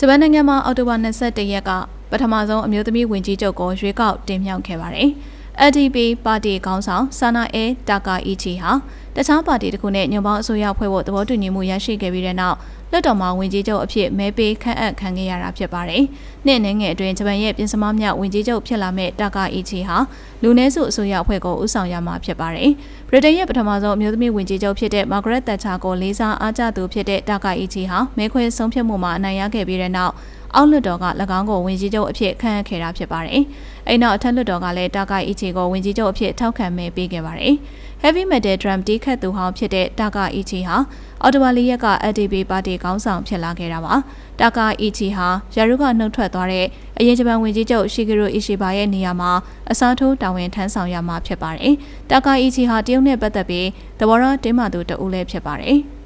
ဂျပန်နိုင်ငံမှာအောက်တိုဘာ21ရက်ကပထမဆုံးအမျိုးသမီးဝင်ကြီးချုပ်ကိုရွေးကောက်တင်မြှောက်ခဲ့ပါတယ်။ LDP ပါတီခေါင်းဆောင်ဆာနာအဲတာကာအီချီဟာတခြားပါတီတစ်ခုနဲ့ညွန်ပေါင်းအစိုးရဖွဲ့ဖို့သဘောတူညီမှုရရှိခဲ့ပြီးတဲ့နောက် လွှတ်တော်မှာဝင်ကြီးချုပ်အဖြစ်မဲပေးခန့်အပ်ခံခဲ့ရတာဖြစ်ပါတယ်။နှစ်အနေငယ်အတွင်းဂျပန်ရဲ့ပြင်စမမြောက်ဝင်ကြီးချုပ်ဖြစ်လာမဲ့တာကာအီချီဟာလူနည်းစုအစိုးရအဖွဲ့ကိုဦးဆောင်ရမှာဖြစ်ပါတယ်။ဗြိတိန်ရဲ့ပထမဆုံးအမျိုးသမီးဝင်ကြီးချုပ်ဖြစ်တဲ့မာဂရက်သက်ချာကိုလေးစားအားကျသူဖြစ်တဲ့တာကာအီချီဟာမဲခွဲဆုံးဖြတ်မှုမှာအနိုင်ရခဲ့ပြီးတဲ့နောက် အောက်လွှတ်တော်က၎င်းကိုဝင်ကြီးချုပ်အဖြစ်ခန့်အပ်ခဲ့တာဖြစ်ပါတယ်။အဲ့နောက်အထက်လွှတ်တော်ကလည်းတာကာအီချီကိုဝင်ကြီးချုပ်အဖြစ်ထောက်ခံမဲပေးခဲ့ပါတယ်။ Heavy Metal Drum တီးခတ်သူဟောင်းဖြစ်တဲ့တာကာအီချီဟာအော်တိုဘာလီရက်က LDP ပါတီခေါင်းဆောင်ဖြစ်လာခဲ့တာပါ။တာကာအီချီဟာယာရုကနှုတ်ထွက်သွားတဲ့အရင်ဂျပန်ဝင်ကြီးချုပ်ရှီဂီရိုအီရှီဘာရဲ့နေရာမှာအစားထိုးတာဝန်ထမ်းဆောင်ရမှာဖြစ်ပါတယ်။တာကာအီချီဟာတရုတ်နဲ့ပတ်သက်ပြီးသဘောထားတင်းမာသူတဦးလည်းဖြစ်ပါတယ်။